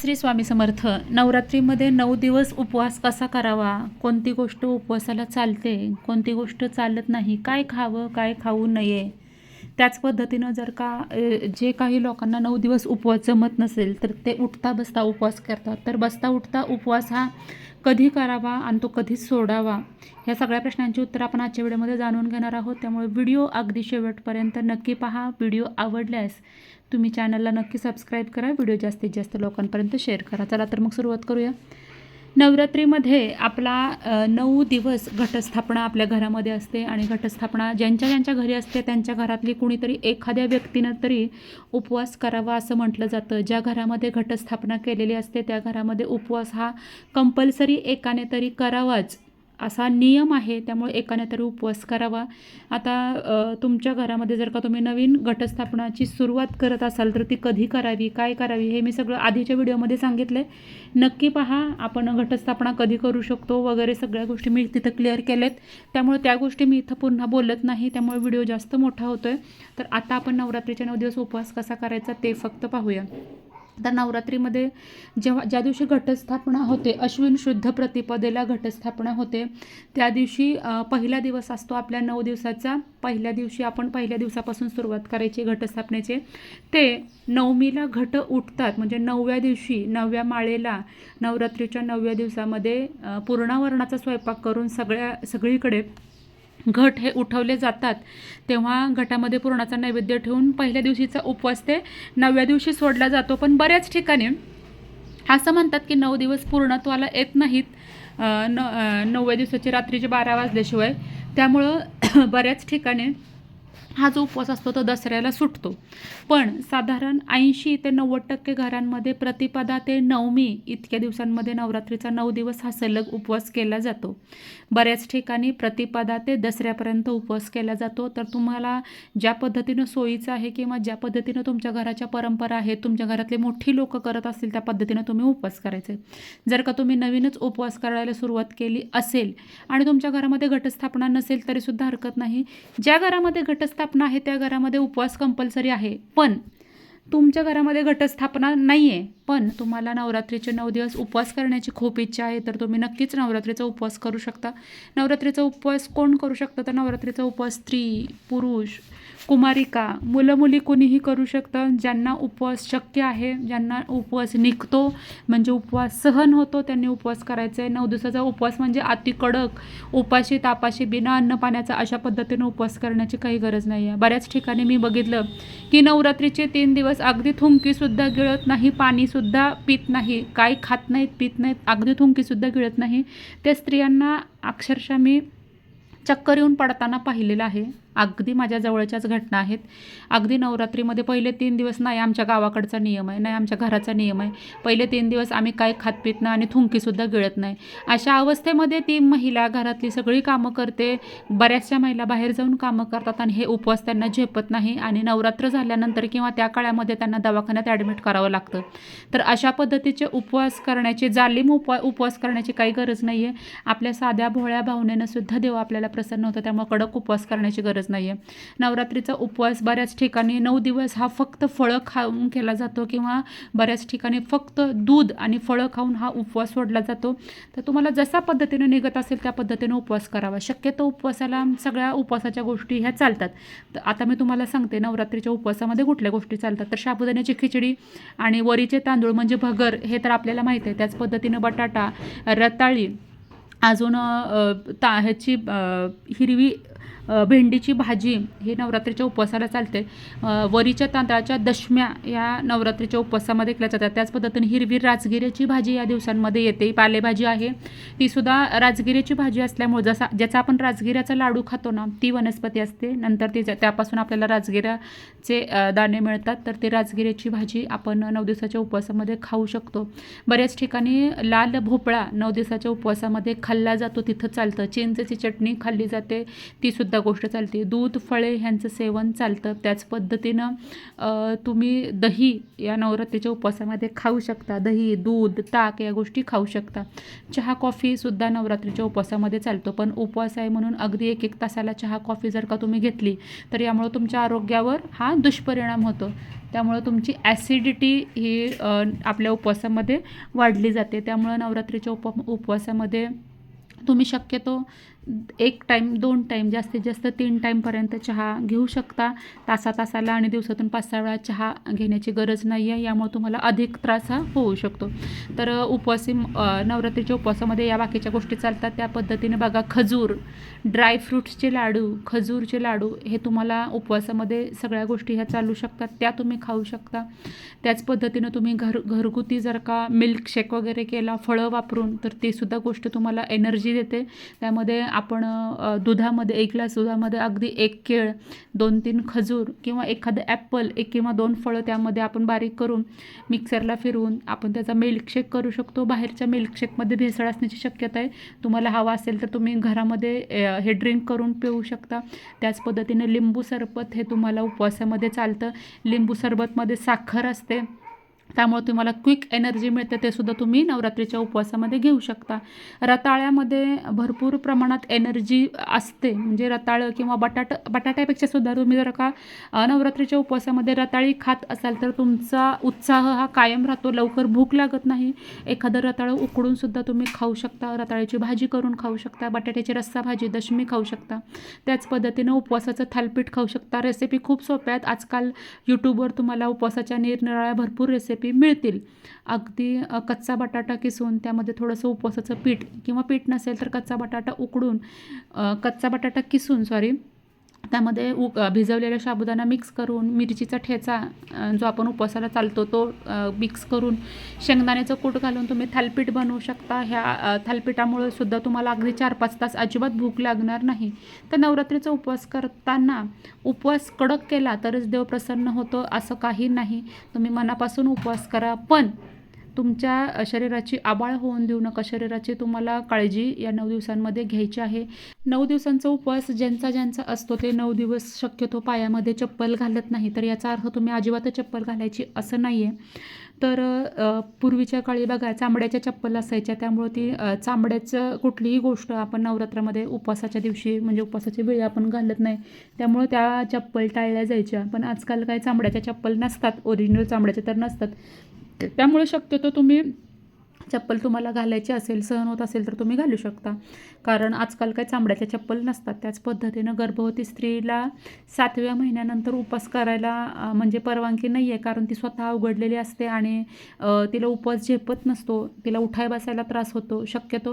श्री स्वामी समर्थ नवरात्रीमध्ये नऊ दिवस उपवास कसा करावा? कोणती गोष्ट उपवासाला चालते? कोणती गोष्ट चालत नाही? काय खावं काय खाऊ नये? त्याच पद्धतीनं जर का जे काही लोकांना नऊ दिवस उपवास जमत नसेल तर ते उठता बसता उपवास करतात. तर बसता उठता उपवास हा कधी करावा आणि तो कधी सोडावा? ह्या सगळ्या प्रश्नांची उत्तर आपण आजच्या व्हिडिओमध्ये जाणून घेणार आहोत. त्यामुळे व्हिडिओ अगदी शेवटपर्यंत नक्की पहा. व्हिडिओ आवडल्यास तुम्ही चॅनलला नक्की सबस्क्राईब करा. व्हिडिओ जास्तीत जास्त लोकांपर्यंत शेअर करा. चला तर मग सुरुवात करूया. नवरात्रीमध्ये आपला नऊ दिवस घटस्थापना आपल्या घरामध्ये असते आणि घटस्थापना ज्यांच्या ज्यांच्या घरी असते त्यांच्या घरातली कुणीतरी एखाद्या व्यक्तीनं तरी उपवास करावा असं म्हटलं जातं. ज्या घरामध्ये घटस्थापना केलेली असते त्या घरामध्ये उपवास हा कंपल्सरी एकाने तरी करावाच. असा नियम आहे त्यामुळे एकाने तरी उपवास करावा. आता तुमच्या घरामध्ये जर का तुम्ही नवीन घटस्थापनाची सुरुवात करत असाल तर ती कधी करावी काय करावी हे मी सगळं आधीच्या व्हिडिओमध्ये सांगितलं आहे नक्की पहा आपण घटस्थापना कधी करू शकतो वगैरे सगळ्या गोष्टी मी तिथं क्लिअर केल्यात. त्यामुळे त्या गोष्टी मी इथं पुन्हा बोलत नाही त्यामुळे व्हिडिओ जास्त मोठा होतो आहे तर आता आपण नवरात्रीच्या नऊ दिवस उपवास कसा करायचा ते फक्त पाहूया. तर नवरात्रीमध्ये जेव्हा ज्या दिवशी घटस्थापना होते अश्विन शुद्ध प्रतिपदेला घटस्थापना होते त्या दिवशी पहिला दिवस असतो आपल्या नऊ दिवसाचा. पहिल्या दिवशी आपण पहिल्या दिवसापासून सुरुवात करायची घटस्थापनेचे. ते नवमीला घट उठतात म्हणजे नवव्या दिवशी नवव्या माळेला नवरात्रीच्या नवव्या दिवसामध्ये पूर्णावरणाचा स्वयंपाक करून सगळ्या सगळीकडे घट हे उठवले जातात. तेव्हा घटामध्ये पुरणाचा नैवेद्य ठेवून पहिल्या दिवशीचा उपवास ते नवव्या दिवशी सोडला जातो. पण बऱ्याच ठिकाणी असं म्हणतात की नऊ दिवस पूर्णत्वाला येत नाहीत. न नवव्या दिवसाची रात्रीचे बारा वाजल्याशिवाय. त्यामुळं बऱ्याच ठिकाणी हा जो उपवास असतो तो दसऱ्याला सुटतो. पण साधारण ऐंशी ते नव्वद टक्के घरांमध्ये प्रतिपदा ते नवमी इतक्या दिवसांमध्ये नवरात्रीचा नऊ दिवस हा सलग उपवास केला जातो. बऱ्याच ठिकाणी प्रतिपदा ते दसऱ्यापर्यंत उपवास केला जातो. तर तुम्हाला ज्या पद्धतीनं सोयीचं आहे किंवा ज्या पद्धतीनं तुमच्या घराच्या परंपरा आहेत तुमच्या घरातले मोठी लोक करत असतील त्या पद्धतीनं तुम्ही उपवास करायचे. जर का तुम्ही नवीनच उपवास करायला सुरुवात केली असेल आणि तुमच्या घरामध्ये घटस्थापना नसेल तरीसुद्धा हरकत नाही. ज्या घरामध्ये घटस्थापना आहे त्या घरामध्ये उपवास कंपल्सरी आहे. पण तुमच्या घरामध्ये घटस्थापना नाही आहे पण तुम्हाला नवरात्रीचे नऊ दिवस उपवास करण्याची खूप इच्छा आहे तर तुम्ही नक्कीच नवरात्रीचा उपवास करू शकता. नवरात्रीचा उपवास कोण करू शकतं? तर नवरात्रीचा उपवास स्त्री पुरुष कुमारिका मुलं मुली कोणीही करू शकतं. ज्यांना उपवास शक्य आहे ज्यांना उपवास निघतो म्हणजे उपवास सहन होतो त्यांनी उपवास करायचा आहे नऊ दिवसाचा उपवास म्हणजे अति कडक. उपाशी तापाशी बिना अन्न पाण्याचा अशा पद्धतीनं उपवास करण्याची काही गरज नाही आहे. बऱ्याच ठिकाणी मी बघितलं की नवरात्रीचे तीन दिवस अगदी थुंकीसुद्धा गिळत नाही पाणीसुद्धा पित नाही. काय खात नाहीत पित नाहीत अगदी थुंकीसुद्धा गिळत नाही. त्या स्त्रियांना अक्षरशः मी चक्कर येऊन पडताना पाहिलेलं आहे. अगदी माझ्या जवळच्याच घटना आहेत. अगदी नवरात्रीमध्ये पहिले तीन दिवस नाही आमच्या गावाकडचा नियम आहे नाही आमच्या घराचा नियम आहे. पहिले तीन दिवस आम्ही काय खात पित नाही आणि थुंकीसुद्धा गिळत नाही. अशा अवस्थेमध्ये ती महिला घरातली सगळी कामं करते. बऱ्याचशा महिला बाहेर जाऊन कामं करतात आणि हे उपवास त्यांना झेपत नाही आणि नवरात्र झाल्यानंतर किंवा त्या काळामध्ये त्यांना दवाखान्यात ॲडमिट करावं लागतं. तर अशा पद्धतीचे उपवास करण्याचे जालिम उपवा उपवास करण्याची काही गरज नाही आहे आपल्या साध्या भोळ्या भावनेनं सुद्धा देव आपल्याला प्रसन्न होतं त्यामुळे कडक उपवास करण्याची गरज नाही आहे नवरात्रीचा उपवास बऱ्याच ठिकाणी नऊ दिवस हा फक्त फळं खाऊन केला जातो किंवा बऱ्याच ठिकाणी फक्त दूध आणि फळं खाऊन हा उपवास सोडला जातो. तर तुम्हाला जसा पद्धतीने निघत असेल त्या पद्धतीने उपवास करावा. शक्यतो उपवासाला सगळ्या उपवासाच्या गोष्टी ह्या चालतात. तर आता मी तुम्हाला सांगते नवरात्रीच्या उपवासामध्ये कुठल्या गोष्टी चालतात? तर साबुदाण्याची खिचडी आणि वरीचे तांदूळ म्हणजे भगर हे तर आपल्याला माहीत आहे. त्याच पद्धतीनं बटाटा रताळी अजून ता ह्याची हिरवी भेंडीची भाजी ही नवरात्रीच्या उपवासाला चालते. वरीच्या तांदळाच्या दशम्या या नवरात्रीच्या उपवासामध्ये केल्या जातात. त्याच पद्धतीने हिरवी राजगिऱ्याची भाजी या दिवसांमध्ये येते. पालेभाजी आहे. तीसुद्धा राजगिऱ्याची भाजी असल्यामुळे जसा ज्याचा आपण राजगिऱ्याचा लाडू खातो ना ती वनस्पती असते. नंतर ती त्यापासून आपल्याला राजगिऱ्याचे दाणे मिळतात. तर ते राजगिऱ्याची भाजी आपण नऊ दिवसाच्या उपवासामध्ये खाऊ शकतो. बऱ्याच ठिकाणी लाल भोपळा नऊ दिवसाच्या उपवासामध्ये खाल्ला जातो. तिथं चालतं. चिंचेची चटणी खाल्ली जाते. तीसुद्धा सुद्धा गोष्ट चालते दूध फळे ह्यांचं सेवन चालतं. त्याच पद्धतीनं तुम्ही दही या नवरात्रीच्या उपवासामध्ये खाऊ शकता. दही दूध ताक या गोष्टी खाऊ शकता. चहा कॉफीसुद्धा नवरात्रीच्या उपवासामध्ये चालतो. पण उपवास आहे म्हणून अगदी एक एक तासाला चहा कॉफी जर का तुम्ही घेतली तर यामुळं तुमच्या आरोग्यावर हा दुष्परिणाम होतो. त्यामुळं तुमची ॲसिडिटी ही आपल्या उपवासामध्ये वाढली जाते. त्यामुळं नवरात्रीच्या उप उपवासामध्ये तुम्ही शक्यतो एक टाईम दोन टाईम जास्तीत जास्त तीन टाईमपर्यंत चहा घेऊ शकता. तासा तासाला आणि दिवसातून पाच सहा वेळा चहा घेण्याची गरज नाही आहे यामुळे तुम्हाला अधिक त्रास हा होऊ शकतो. तर उपवासी नवरात्रीच्या उपवासामध्ये या बाकीच्या गोष्टी चालतात. त्या पद्धतीने बघा खजूर ड्रायफ्रूट्सचे लाडू खजूरचे लाडू हे तुम्हाला उपवासामध्ये सगळ्या गोष्टी ह्या चालू शकतात. त्या तुम्ही खाऊ शकता. त्याच पद्धतीनं तुम्ही घर घरगुती जर का मिल्कशेक वगैरे केला फळं वापरून तर ते सुद्धा गोष्ट तुम्हाला एनर्जी देते. त्यामध्ये आपण दुधामध्ये एक ग्लास दुधामध्ये अगदी एक केळ दोन तीन खजूर किंवा एखादं ॲपल एक किंवा दोन फळं त्यामध्ये आपण बारीक करून मिक्सरला फिरवून आपण त्याचा मिल्कशेक करू शकतो. बाहेरच्या मिल्कशेकमध्ये भेसळ असण्याची शक्यता आहे. तुम्हाला हवा असेल तर तुम्ही घरामध्ये हे ड्रिंक करून पिऊ शकता. त्याच पद्धतीने लिंबू सरबत हे तुम्हाला उपवासामध्ये चालतं. लिंबू सरबतमध्ये साखर असते. त्यामुळे तुम्हाला क्विक एनर्जी मिळते ते सुद्धा तुम्ही नवरात्रीच्या उपवासामध्ये घेऊ शकता. रताळ्यामध्ये भरपूर प्रमाणात एनर्जी असते. म्हणजे रताळं किंवा बटाट बटाट्यापेक्षा सुद्धा तुम्ही जर का नवरात्रीच्या उपवासामध्ये रताळी खात असाल तर तुमचा उत्साह हा कायम राहतो. लवकर भूक लागत नाही. एखादं रताळं उकडून सुद्धा तुम्ही खाऊ शकता. रताळ्याची भाजी करून खाऊ शकता. बटाट्याची रस्सा भाजी दशमी खाऊ शकता. त्याच पद्धतीनं उपवासाचं थालपीठ खाऊ शकता. रेसिपी खूप सोप्या आहेत. आजकाल यूट्यूबवर तुम्हाला उपवासाच्या निरनिराळ्या भरपूर रेसिपी मिळतील. अगदी कच्चा बटाटा किसून त्यामध्ये थोडंसं उपवासाचं पीठ किंवा पीठ नसेल तर कच्चा बटाटा उकडून कच्चा बटाटा किसून सॉरी त्यामध्ये उ भिजवलेल्या भिजवलेला साबुदाणा मिक्स करून मिरचीचा ठेचा जो आपण उपवासाला चालतो तो मिक्स करून शेंगदाण्याचं कूट घालून तुम्ही थालपीठ बनवू शकता. ह्या अ, थालपीठामुळे सुद्धा तुम्हाला अगदी चार पाच तास अजिबात भूक लागणार नाही. तर नवरात्रीचा उपवास करताना उपवास कडक केला तरच देव प्रसन्न होतो असं काही नाही. तुम्ही मनापासून उपवास करा. पण तुमच्या शरीराची आबाळ होऊन देऊ नका. शरीराची तुम्हाला काळजी या नऊ दिवसांमध्ये घ्यायची आहे. नऊ दिवसांचा उपवास ज्यांचा ज्यांचा असतो ते नऊ दिवस शक्यतो पायामध्ये चप्पल घालत नाही. तर याचा अर्थ तुम्ही अजिबात चप्पल घालायची असं नाही आहे तर पूर्वीच्या काळी बघा चांबड्याच्या चप्पल असायच्या. त्यामुळे ती चांबड्याचं कुठलीही गोष्ट आपण नवरात्रामध्ये उपवासाच्या दिवशी म्हणजे उपवासाच्या वेळी आपण घालत नाही. त्यामुळं त्या चप्पल टाळल्या जायच्या. पण आजकाल काय चांबड्याच्या चप्पल नसतात. ओरिजिनल चांबड्याच्या तर नसतात. त्यामुळे शक्यतो तुम्ही चप्पल तुम्हाला घालायची असेल सहन होत असेल तर तुम्ही घालू शकता. कारण आजकाल काही चांबड्याच्या चप्पल नसतात. त्याच पद्धतीनं गर्भवती स्त्रीला सातव्या महिन्यानंतर उपवास करायला म्हणजे परवानगी नाही आहे कारण ती स्वतः उघडलेली असते आणि तिला उपवास झेपत नसतो. तिला उठाय बसायला त्रास होतो. शक्यतो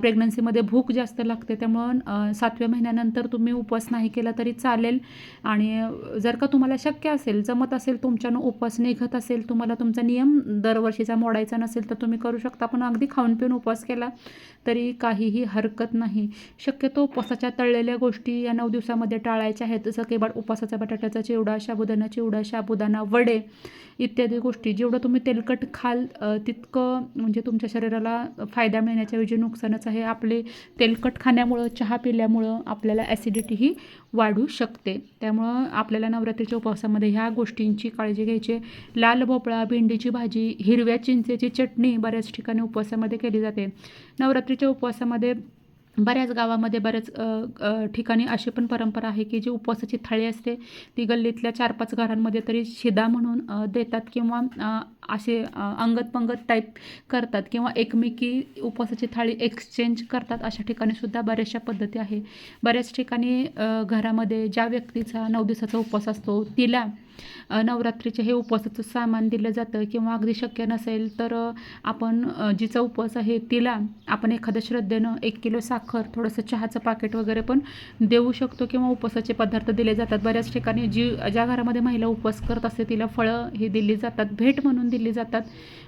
प्रेग्नन्सीमध्ये भूक जास्त लागते. त्यामुळं सातव्या महिन्यानंतर तुम्ही उपवास नाही केला तरी चालेल. आणि जर का तुम्हाला शक्य असेल जमत असेल तुमच्यानं उपवास निघत असेल तुम्हाला तुमचा नियम दरवर्षीचा मोडायचा नसेल तर तुम्ही करू शकता आपण अगदी खाऊन पिऊन उपवास केला तरी काहीही हरकत नाही. शक्यतो उपवासाच्या तळलेल्या गोष्टी या नऊ दिवसामध्ये टाळायच्या आहेत. जसं की उपवासाचा बटाट्याचा चिवडा साबुदाणा चिवडा साबुदाणा वडे इत्यादी गोष्टी. जेवढं तुम्ही तेलकट खाल तितकं म्हणजे तुमच्या शरीराला फायदा मिळण्याच्याऐवजी नुकसानच आहे. आपले तेलकट खाण्यामुळं चहा पिल्यामुळं आपल्याला ॲसिडिटी ही वाढू शकते. त्यामुळं आपल्याला नवरात्रीच्या उपवासामध्ये ह्या गोष्टींची काळजी घ्यायची लाल भोपळा भेंडीची भाजी हिरव्या चिंचेची चटणी बऱ्याच ठिकाणी उपवासामध्ये केली जाते. नवरात्रीच्या उपवासामध्ये बऱ्याच गावामध्ये बऱ्याच ठिकाणी अशी पण परंपरा आहे की जी उपवासाची थाळी असते ती गल्लीतल्या चार पाच घरांमध्ये तरी शिदा म्हणून देतात किंवा असे अंगत पंगत टाईप करतात किंवा एकमेकी उपवासाची थाळी एक्सचेंज करतात. अशा ठिकाणी सुद्धा बऱ्याचशा पद्धती आहे. बऱ्याच ठिकाणी घरामध्ये ज्या व्यक्तीचा नऊ दिवसाचा उपवास असतो तिला नवरात्रीचे हे उपवासाचं सामान दिलं जातं किंवा अगदी शक्य नसेल तर आपण जिचा उपवास आहे तिला आपण एखाद्या श्रद्धेनं एक किलो साखर थोडंसं चहाचं पाकिट वगैरे पण देऊ शकतो किंवा उपवासाचे पदार्थ दिले जातात. बऱ्याच ठिकाणी जी ज्या घरामध्ये महिला उपवास करत असते तिला फळं हे दिली जातात भेट म्हणून दिली जातात.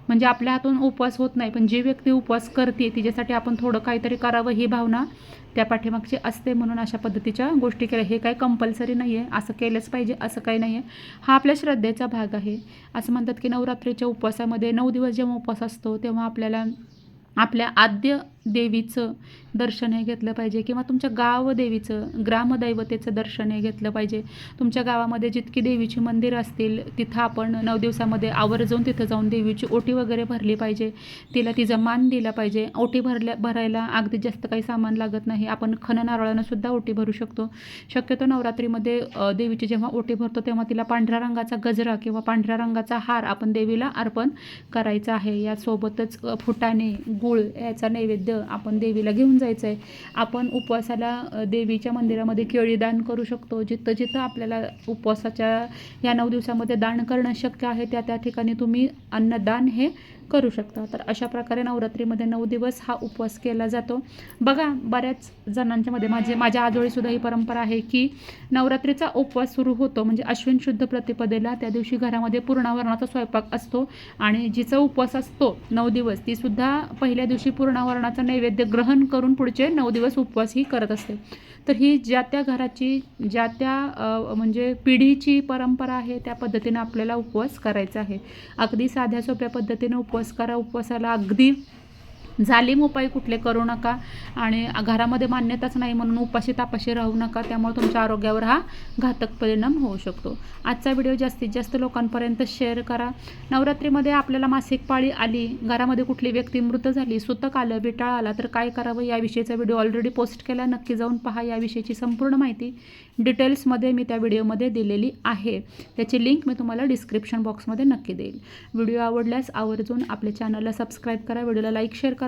म्हणजे आपल्या हातून उपवास होत नाही पण जी व्यक्ती उपवास करते तिच्यासाठी आपण थोडं काहीतरी करावं ही भावना त्या पाठीमागची असते म्हणून अशा पद्धतीच्या गोष्टी केल्या. हे काही कंपल्सरी नाही आहे असं केलंच पाहिजे असं काही नाही आहे हा आपल्या श्रद्धेचा भाग आहे. असं म्हणतात की नवरात्रीच्या उपवासामध्ये नऊ दिवस जेव्हा उपवास असतो तेव्हा आपल्याला आपल्या आद्य देवीचं दर्शन हे घेतलं पाहिजे किंवा तुमच्या गाव देवीचं ग्रामदैवतेचं दर्शन हे घेतलं पाहिजे. तुमच्या गावामध्ये जितकी देवीची मंदिरं असतील तिथं आपण नऊ दिवसामध्ये आवर्जून तिथं जाऊन देवीची ओटी वगैरे भरली पाहिजे. तिला तिचा मान दिला पाहिजे. ओटी भरल्या भरायला अगदी जास्त काही सामान लागत नाही. आपण खन नारळानं सुद्धा ओटी भरू शकतो. शक्यतो नवरात्रीमध्ये देवीची जेव्हा ओटी भरतो तेव्हा तिला पांढऱ्या रंगाचा गजरा किंवा पांढऱ्या रंगाचा हार आपण देवीला अर्पण करायचा आहे. यासोबतच फुटाणे गुळ याचा नैवेद्य आपण देवीला घेऊन जायचं आहे आपण उपवासाला देवीच्या मंदिरामध्ये केळी दान करू शकतो. जिथं जिथं आपल्याला उपवासाच्या या नऊ दिवसामध्ये दान करणं शक्य आहे त्या त्या ठिकाणी तुम्ही अन्नदान हे करू शकता. तर अशा प्रकारे नवरात्रीमध्ये नऊ दिवस हा उपवास केला जातो. बघा बऱ्याच जणांच्यामध्ये माझे माझ्या आजोळीसुद्धा ही परंपरा आहे की नवरात्रीचा उपवास सुरू होतो. म्हणजे अश्विन शुद्ध प्रतिपदेला त्या दिवशी घरामध्ये पूर्णावरणाचा स्वयंपाक असतो आणि जिचा उपवास असतो नऊ दिवस तीसुद्धा पहिल्या दिवशी पूर्णावरणाचा नैवेद्य ग्रहण करून पुढचे नऊ दिवस उपवास ही करत असते. तर ही ज्या त्या घराची ज्या त्या म्हणजे पिढीची परंपरा आहे त्या पद्धतीनं आपल्याला उपवास करायचा आहे. अगदी साध्या सोप्या पद्धतीनं उपवास करा उपवासाला अगदी झालीम उपाय कुठले करू नका. आणि घरामध्ये मान्यताच नाही म्हणून उपाशी तापाशी राहू नका. त्यामुळे तुमच्या आरोग्यावर हा घातक परिणाम होऊ शकतो. आजचा व्हिडिओ जास्तीत जास्त लोकांपर्यंत शेअर करा. नवरात्रीमध्ये आपल्याला मासिक पाळी आली. घरामध्ये कुठली व्यक्ती मृत झाली सुतक आलं बिटाळ आला तर काय करावं याविषयीचा व्हिडिओ ऑलरेडी पोस्ट केला. नक्की जाऊन पहा याविषयीची संपूर्ण माहिती. डिटेल्समध्ये मी त्या व्हिडिओमध्ये दिलेली आहे. त्याची लिंक मी तुम्हाला डिस्क्रिप्शन बॉक्समध्ये नक्की देईल. व्हिडिओ आवडल्यास आवर्जून आपल्या चॅनलला सबस्क्राईब करा. व्हिडिओला लाईक शेअर करा.